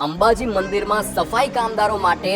અંબાજી મંદિરમાં સફાઈ કામદારો માટે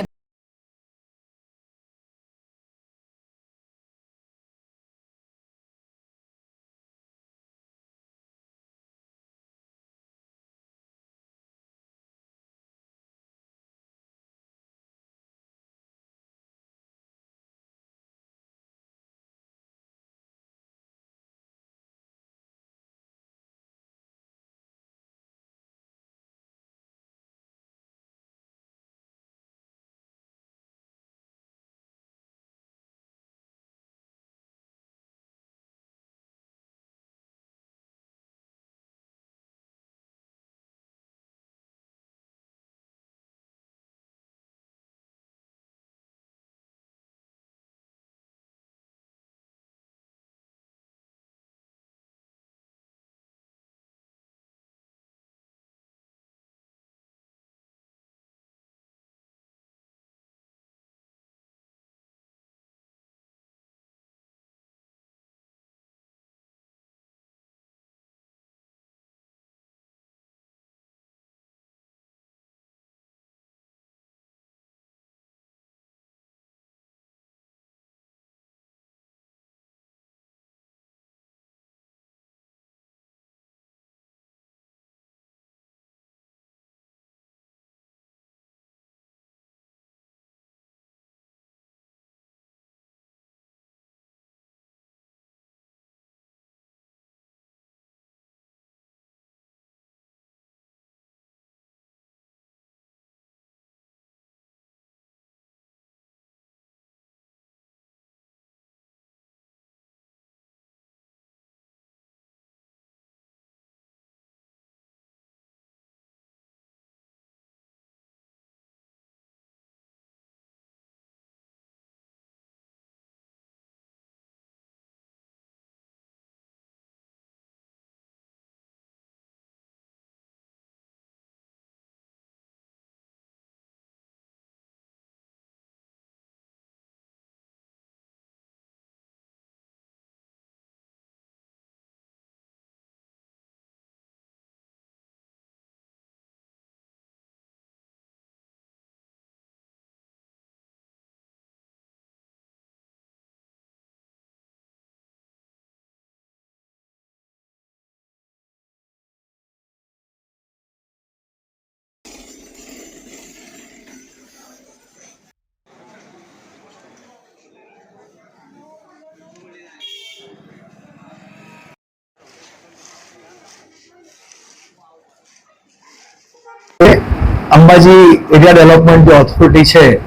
અંબાજી એરિયા ડેવલપમેન્ટ જે ઓથોરિટી છે,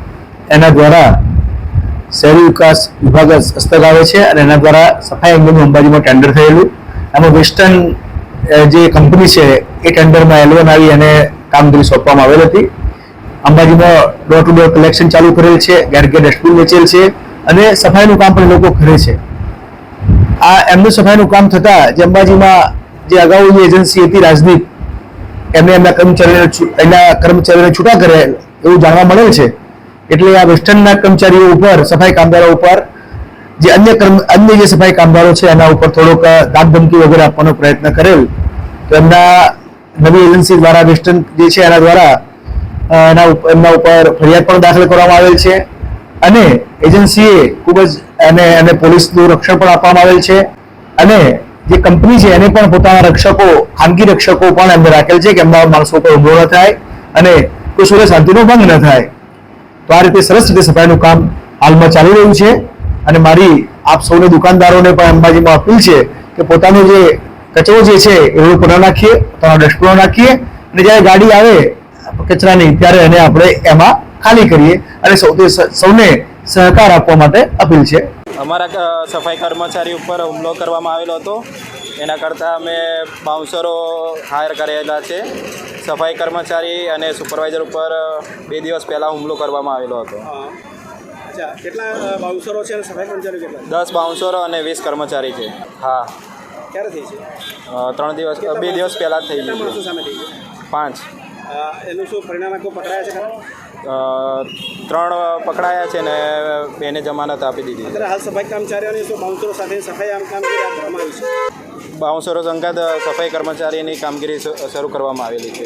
એના દ્વારા શહેરી વિકાસ વિભાગ હસ્તક આવે છે અને એના દ્વારા સફાઈ અંગેનું અંબાજીમાં ટેન્ડર થયેલું. એમાં વેસ્ટર્ન જે કંપની છે, એ ટેન્ડરમાં એલવન આવી અને કામગીરી સોંપવામાં આવેલ હતી. અંબાજીમાં ડોર ટુ ડોર કલેક્શન ચાલુ કરેલ છે, ઘેર ઘેર ડસ્ટબિન વેચેલ છે અને સફાઈનું કામ પણ લોકો કરે છે. આ એમનું સફાઈનું કામ થતાં જે અંબાજીમાં જે અગાઉ જે એજન્સી હતી રાજદીપ એમને એમના કર્મચારીઓને એના કર્મચારીઓને છૂટા કરે એવું જાણવા મળેલ છે. એટલે આ વેસ્ટર્નના કર્મચારીઓ ઉપર, સફાઈ કામદારો ઉપર, જે અન્ય કર્મ, અન્ય જે સફાઈ કામદારો છે, એના ઉપર થોડોક દાગ ધમકી વગેરે આપવાનો પ્રયત્ન કરેલ. તો એમના નવી એજન્સી દ્વારા, વેસ્ટર્ન જે છે એના દ્વારા એના એમના ઉપર ફરિયાદ પણ દાખલ કરવામાં આવેલ છે. અને એજન્સીએ ખૂબ જ એને એને પોલીસનું રક્ષણ પણ આપવામાં આવેલ છે. અને જે કંપની છે, એને પણ પોતાના રક્ષકો, ખાનગી રક્ષકો પણ એમને રાખેલ છે કે એમના માણસો પર ઊભો ન થાય અને કોઈ સુરે શાંતિનો ભંગ ન થાય. તો આ રીતે સરસ રીતે સફાઈનું કામ હાલમાં ચાલી રહ્યું છે અને મારી આપ સૌને દુકાનદારોને પણ અંબાજીમાં અપીલ છે કે પોતાનો જે કચરો જે છે, એ રોડ નાખીએ, પોતાના ડસ્ટબિન નાખીએ અને જ્યારે ગાડી આવે કચરાની, ત્યારે એને આપણે એમાં ખાલી કરીએ અને સૌથી સૌને સહકાર આપવા માટે અપીલ છે. અમારા સફાઈ કર્મચારી ઉપર હુમલો કરવામાં આવેલો હતો. એના કરતાં અમે બાઉન્સરો હાયર કરેલા છે. સફાઈ કર્મચારી અને સુપરવાઇઝર ઉપર બે દિવસ પહેલાં હુમલો કરવામાં આવેલો હતો. અચ્છા કેટલા બાઉન્સરો છે અને સફાઈ કર્મચારીઓ કેટલા? દસ બાઉન્સરો અને વીસ કર્મચારી છે. હા. ક્યારે થઈ છે? ત્રણ દિવસ બે દિવસ પહેલાં થઈ ગયું પાંચ. એનું શું પરિણામ આખું પકડાયા છે ત્રણ પકડાયા છે ને બેને જમાનત આપી દીધી. અત્યારે હાલ સફાઈ કર્મચારીઓની શું બાઉન્સરો સાથે સફાઈ આમ કામગીરી હાથ ધરવામાં આવી છે? બાઉન્સરો સંગાત સફાઈ કર્મચારીની કામગીરી શરૂ કરવામાં આવેલી છે.